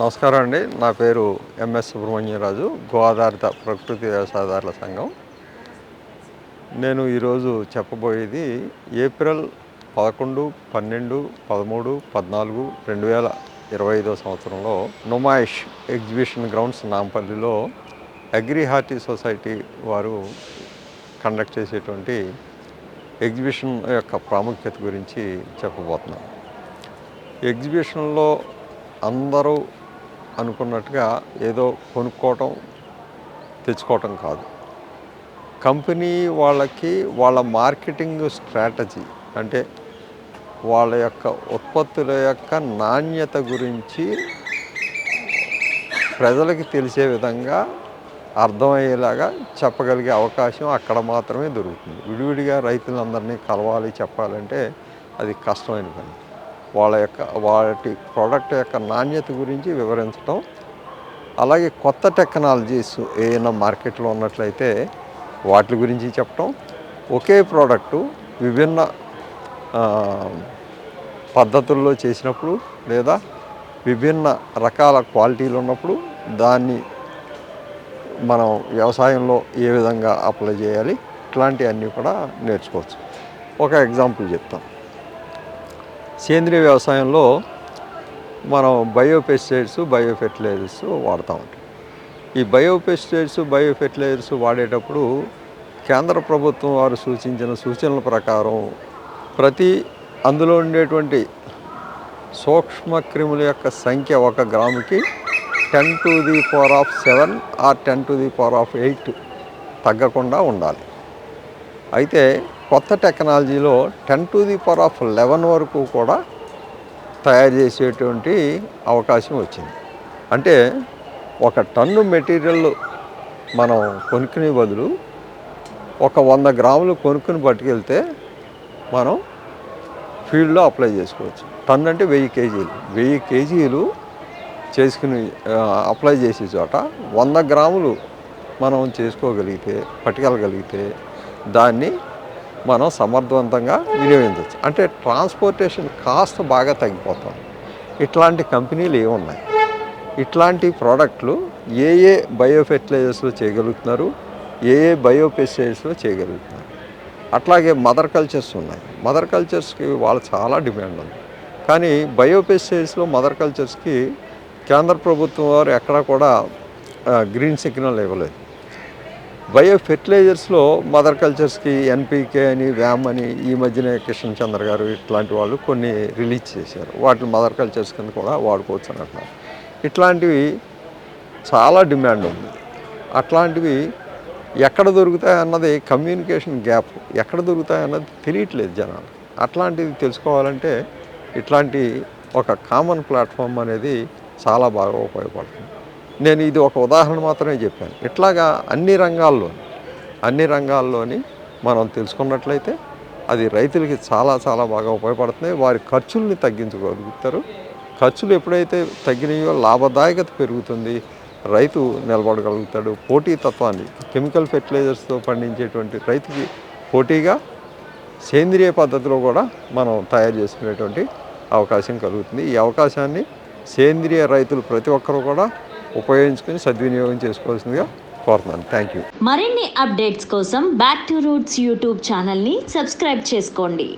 నమస్కారం అండి. నా పేరు ఎంఎస్ సుబ్రహ్మణ్యరాజు గో ప్రకృతి వ్యవసాయదారుల సంఘం. నేను ఈరోజు చెప్పబోయేది ఏప్రిల్ పదకొండు పన్నెండు పదమూడు పద్నాలుగు రెండు వేల ఇరవై ఐదో సంవత్సరంలో నుమాయిష్ ఎగ్జిబిషన్ గ్రౌండ్స్ నాంపల్లిలో అగ్రిహార్టీ సొసైటీ వారు కండక్ట్ చేసేటువంటి ఎగ్జిబిషన్ యొక్క ప్రాముఖ్యత గురించి చెప్పబోతున్నాను ఎగ్జిబిషన్లో అందరూ అనుకున్నట్టుగా ఏదో కొనుక్కోవటం తెచ్చుకోవటం కాదు. కంపెనీ వాళ్ళకి వాళ్ళ మార్కెటింగ్ స్ట్రాటజీ అంటే వాళ్ళ యొక్క ఉత్పత్తుల యొక్క నాణ్యత గురించి ప్రజలకి తెలిసే విధంగా అర్థమయ్యేలాగా చెప్పగలిగే అవకాశం అక్కడ మాత్రమే దొరుకుతుంది. విడివిడిగా రైతులందరినీ కలవాలి చెప్పాలంటే అది కష్టమైన పని. వాళ్ళ యొక్క వాటి ప్రోడక్ట్ యొక్క నాణ్యత గురించి వివరించడం అలాగే కొత్త టెక్నాలజీస్ ఏమైనా మార్కెట్లో ఉన్నట్లయితే వాటి గురించి చెప్పడం ఒకే ప్రోడక్టు విభిన్న పద్ధతుల్లో చేసినప్పుడు లేదా విభిన్న రకాల క్వాలిటీలు ఉన్నప్పుడు దాన్ని మనం వ్యవసాయంలో ఏ విధంగా అప్లై చేయాలి ఇట్లాంటివన్నీ కూడా నేర్చుకోవచ్చు. ఒక ఎగ్జాంపుల్ చెప్తాం సేంద్రియ వ్యవసాయంలో మనం బయోపెస్టిసైడ్స్ బయోఫెర్టిలైజర్స్ వాడుతూ ఉంటాం. ఈ బయోపెస్టిసైడ్స్ బయోఫెర్టిలైజర్స్ వాడేటప్పుడు కేంద్ర ప్రభుత్వం వారు సూచించిన సూచనల ప్రకారం ప్రతి అందులో ఉండేటువంటి సూక్ష్మ క్రిముల యొక్క సంఖ్య ఒక గ్రాముకి ten to the power of seven or ten to the power of eight తగ్గకుండా ఉండాలి. అయితే కొత్త టెక్నాలజీలో ten to the power of eleven వరకు కూడా తయారు చేసేటువంటి అవకాశం వచ్చింది. అంటే ఒక టన్ను మెటీరియల్ మనం కొనుక్కునే బదులు ఒక వంద గ్రాములు కొనుక్కుని పట్టుకెళ్తే మనం ఫీల్డ్లో అప్లై చేసుకోవచ్చు. టన్ అంటే వెయ్యి కేజీలు. వెయ్యి కేజీలు చేసుకుని అప్లై చేసే చోట వంద గ్రాములు మనం చేసుకోగలిగితే పట్టుకెళ్ళగలిగితే దాన్ని మనం సమర్థవంతంగా వినియోగించవచ్చు. అంటే ట్రాన్స్పోర్టేషన్ కాస్ట్ బాగా తగ్గిపోతుంది ఇట్లాంటి కంపెనీలు ఏమున్నాయి? ఇట్లాంటి ప్రోడక్ట్లు ఏ ఏ బయో ఫెర్టిలైజర్స్లో చేయగలుగుతున్నారు? ఏ ఏ బయో పెస్టిసైడ్స్లో చేయగలుగుతున్నారు? అట్లాగే మదర్ కల్చర్స్ ఉన్నాయి. మదర్ కల్చర్స్కి వాళ్ళు చాలా డిమాండ్ ఉంది. కానీ బయో పెస్టిసైడ్స్లో మదర్ కల్చర్స్కి కేంద్ర ప్రభుత్వం వారు ఎక్కడా కూడా గ్రీన్ సిగ్నల్ ఇవ్వలేదు. బయో ఫెర్టిలైజర్స్లో మదర్ కల్చర్స్కి ఎన్పీకే అని వ్యామ్ అని ఈ మధ్యనే కిషన్ చంద్ర గారు ఇట్లాంటి వాళ్ళు కొన్ని రిలీజ్ చేశారు. వాటిని మదర్ కల్చర్స్ కింద కూడా వాడుకోవచ్చు అని అంటున్నారు. ఇట్లాంటివి చాలా డిమాండ్ ఉంది. అట్లాంటివి ఎక్కడ దొరుకుతాయి అన్నది కమ్యూనికేషన్ గ్యాప్ ఎక్కడ దొరుకుతాయి అన్నది తెలియట్లేదు జనాలు అట్లాంటివి తెలుసుకోవాలంటే ఇట్లాంటి ఒక కామన్ ప్లాట్ఫామ్ అనేది చాలా బాగా ఉపయోగపడుతుంది. నేను ఇది ఒక ఉదాహరణ మాత్రమే చెప్పాను. ఇట్లాగా అన్ని రంగాల్లో అన్ని రంగాల్లోని మనం తెలుసుకున్నట్లయితే అది రైతులకి చాలా చాలా బాగా ఉపయోగపడుతుంది వారి ఖర్చుల్ని తగ్గించగలుగుతారు ఖర్చులు ఎప్పుడైతే తగ్గినాయో లాభదాయకత పెరుగుతుంది. రైతు నిలబడగలుగుతాడు. పోటీతత్వాన్ని కెమికల్ ఫెర్టిలైజర్స్తో పండించేటువంటి రైతుకి పోటీగా సేంద్రియ పద్ధతిలో కూడా మనం తయారు చేసుకునేటువంటి అవకాశం కలుగుతుంది. ఈ అవకాశాన్ని సేంద్రియ రైతులు ప్రతి ఒక్కరూ కూడా ఉపయోగించుకొని సద్వినియోగం చేసుకోవాల్సిందిగా కోరుతున్నాను. థ్యాంక్ యూ మరిన్ని అప్డేట్స్ కోసం బ్యాక్ టు రూట్స్ యూట్యూబ్ ఛానల్ని సబ్స్క్రైబ్ చేసుకోండి.